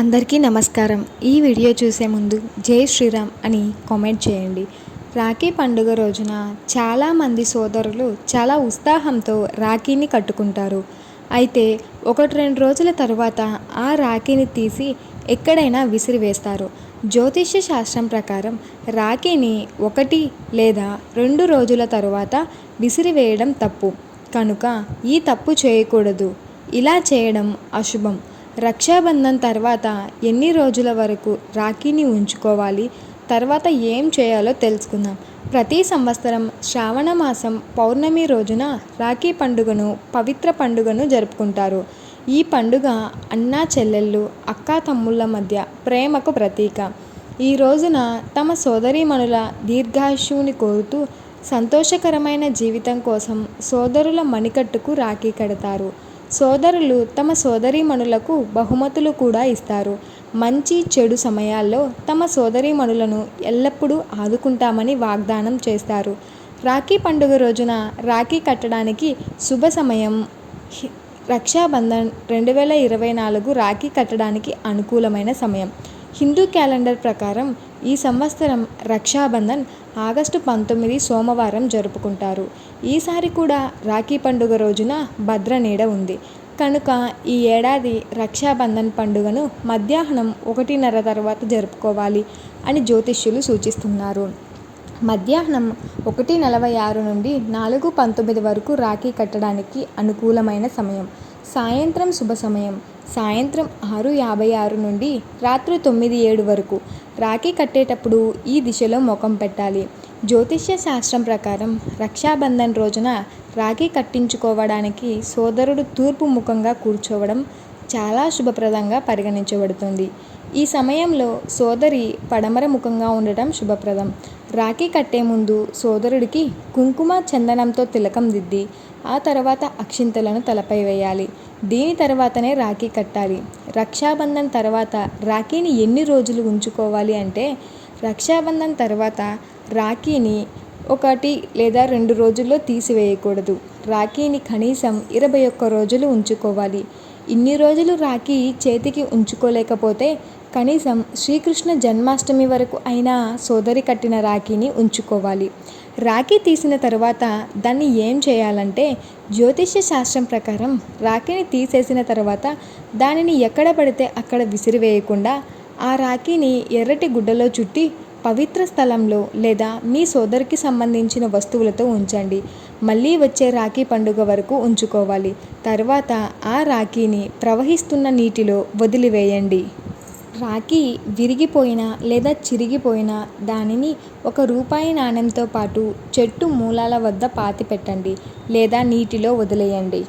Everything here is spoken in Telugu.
అందరికీ నమస్కారం. ఈ వీడియో చూసే ముందు జై శ్రీరామ్ అని కామెంట్ చేయండి. రాఖీ పండుగ రోజున చాలామంది సోదరులు చాలా ఉత్సాహంతో రాఖీని కట్టుకుంటారు. అయితే ఒకటి రెండు రోజుల తర్వాత ఆ రాఖీని తీసి ఎక్కడైనా విసిరివేస్తారు. జ్యోతిష్య శాస్త్రం ప్రకారం రాఖీని ఒకటి లేదా రెండు రోజుల తరువాత విసిరివేయడం తప్పు. కనుక ఈ తప్పు చేయకూడదు. ఇలా చేయడం అశుభం. రక్షాబంధన్ తర్వాత ఎన్ని రోజుల వరకు రాఖీని ఉంచుకోవాలి? తర్వాత ఏం చేయాలో తెలుసుకుందాం. ప్రతి సంవత్సరం శ్రావణ మాసం పౌర్ణమి రోజున రాఖీ పండుగను పవిత్ర పండుగను జరుపుకుంటారు. ఈ పండుగ అన్నా చెల్లెళ్ళు అక్కా తమ్ముళ్ళ మధ్య ప్రేమకు ప్రతీక. ఈ రోజున తమ సోదరీమణుల దీర్ఘాయుష్యుని కోరుతూ సంతోషకరమైన జీవితం కోసం సోదరుల మణికట్టుకు రాఖీ కడతారు. సోదరులు తమ సోదరీమణులకు బహుమతులు కూడా ఇస్తారు. మంచి చెడు సమయాల్లో తమ సోదరీమణులను ఎల్లప్పుడూ ఆదుకుంటామని వాగ్దానం చేస్తారు. రాఖీ పండుగ రోజున రాఖీ కట్టడానికి శుభ సమయం రక్షాబంధన్ రెండు వేల ఇరవై నాలుగు రాఖీ కట్టడానికి అనుకూలమైన సమయం. హిందూ క్యాలెండర్ ప్రకారం ఈ సంవత్సరం రక్షాబంధన్ ఆగస్టు పంతొమ్మిది సోమవారం జరుపుకుంటారు. ఈసారి కూడా రాఖీ పండుగ రోజున భద్ర నీడ ఉంది. కనుక ఈ ఏడాది రక్షాబంధన్ పండుగను మధ్యాహ్నం ఒకటిన్నర తర్వాత జరుపుకోవాలి అని జ్యోతిష్యులు సూచిస్తున్నారు. మధ్యాహ్నం ఒకటి నలభై ఆరు నుండి నాలుగు పంతొమ్మిది వరకు రాఖీ కట్టడానికి అనుకూలమైన సమయం. సాయంత్రం శుభ సమయం. సాయంత్రం ఆరు యాభై ఆరు నుండి రాత్రి తొమ్మిది ఏడు వరకు. రాఖీ కట్టేటప్పుడు ఈ దిశలో ముఖం పెట్టాలి. జ్యోతిష్య శాస్త్రం ప్రకారం రక్షాబంధన్ రోజున రాఖీ కట్టించుకోవడానికి సోదరుడు తూర్పు ముఖంగా కూర్చోవడం చాలా శుభప్రదంగా పరిగణించబడుతుంది. ఈ సమయంలో సోదరి పడమర ముఖంగా ఉండటం శుభప్రదం. రాఖీ కట్టే ముందు సోదరుడికి కుంకుమ చందనంతో తిలకం దిద్ది ఆ తర్వాత అక్షింతలను తలపై వేయాలి. దీని తర్వాతనే రాఖీ కట్టాలి. రక్షాబంధన్ తర్వాత రాఖీని ఎన్ని రోజులు ఉంచుకోవాలి అంటే రక్షాబంధన్ తర్వాత రాఖీని ఒకటి లేదా రెండు రోజుల్లో తీసివేయకూడదు. రాఖీని కనీసం ఇరవై ఒక్క రోజులు ఉంచుకోవాలి. ఇన్ని రోజులు రాఖీ చేతికి ఉంచుకోలేకపోతే కనీసం శ్రీకృష్ణ జన్మాష్టమి వరకు అయినా సోదరి కట్టిన రాఖీని ఉంచుకోవాలి. రాఖీ తీసిన తర్వాత దాన్ని ఏం చేయాలంటే జ్యోతిష్య శాస్త్రం ప్రకారం రాఖీని తీసేసిన తర్వాత దానిని ఎక్కడ పడితే అక్కడ విసిరివేయకుండా ఆ రాఖీని ఎర్రటి గుడ్డలో చుట్టి పవిత్ర స్థలంలో లేదా మీ సోదరికి సంబంధించిన వస్తువులతో ఉంచండి. మళ్ళీ వచ్చే రాఖీ పండుగ వరకు ఉంచుకోవాలి. తర్వాత ఆ రాఖీని ప్రవహిస్తున్న నీటిలో వదిలివేయండి. రాఖీ విరిగిపోయినా లేదా చిరిగిపోయిన దానిని ఒక రూపాయి నాణెంతో పాటు చెట్టు మూలాల వద్ద పాతిపెట్టండి లేదా నీటిలో వదిలేయండి.